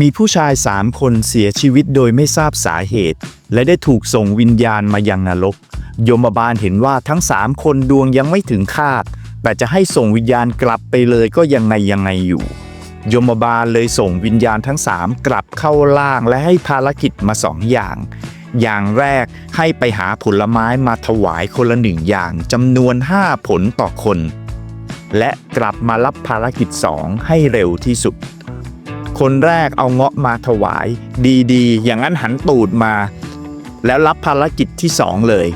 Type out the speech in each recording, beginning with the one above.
มีผู้ชายสามคนเสียชีวิตโดยไม่ทราบสาเหตุ และได้ถูกส่งวิญญาณมายังนรก ยมบาลเห็นว่าทั้งสามคนดวงยังไม่ถึงคาด แต่จะให้ส่งวิญญาณกลับไปเลยก็ยังไงยังไงอยู่ ยมบาลเลยส่งวิญญาณทั้งสามกลับเข้าล่างและให้ภารกิจมาสองอย่าง อย่างแรกให้ไปหาผลไม้มาถวายคนละหนึ่งอย่างจำนวน 5 ผลต่อคน และกลับมารับภารกิจสองให้เร็วที่สุด คนแรกเอาเงาะมาถวาย ดีๆ อย่างนั้นหันตูดมา แล้วรับภารกิจที่สองเลย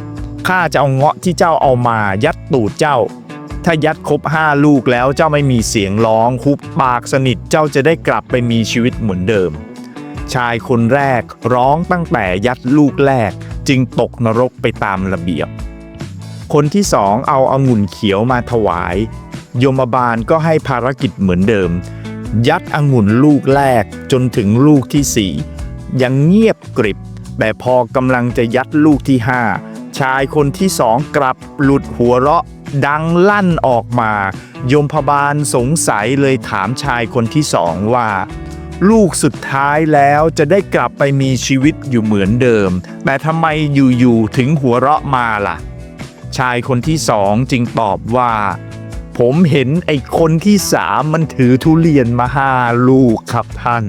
ข้าจะเอาเงาะที่เจ้าเอามายัดตูดเจ้า ถ้ายัดครบห้าลูกแล้วเจ้าไม่มีเสียงร้องหุบปากสนิทเจ้าจะได้กลับไปมีชีวิตเหมือนเดิม ชายคนแรกร้องตั้งแต่ยัดลูกแรกจึงตกนรกไปตามระเบียบ คนที่สองเอาองุ่นเขียวมาถวายยมบาลก็ให้ภารกิจเหมือนเดิม ยัดองุ่นลูกแรกจนถึงลูกที่สี่ยังเงียบกริบ แต่พอกำลังจะยัดลูกที่ห้าชายคนที่สองกลับหลุดหัวเราะดังลั่นออกมา ยมพบาลสงสัยเลยถามชายคนที่สองว่า ลูกสุดท้ายแล้วจะได้กลับไปมีชีวิตอยู่เหมือนเดิม แต่ทำไมอยู่ๆถึงหัวเราะมาล่ะ ชายคนที่สองจึงตอบว่า ผมเห็นไอ้คนที่สามมันถือทุเรียนมาห้าลูกครับท่าน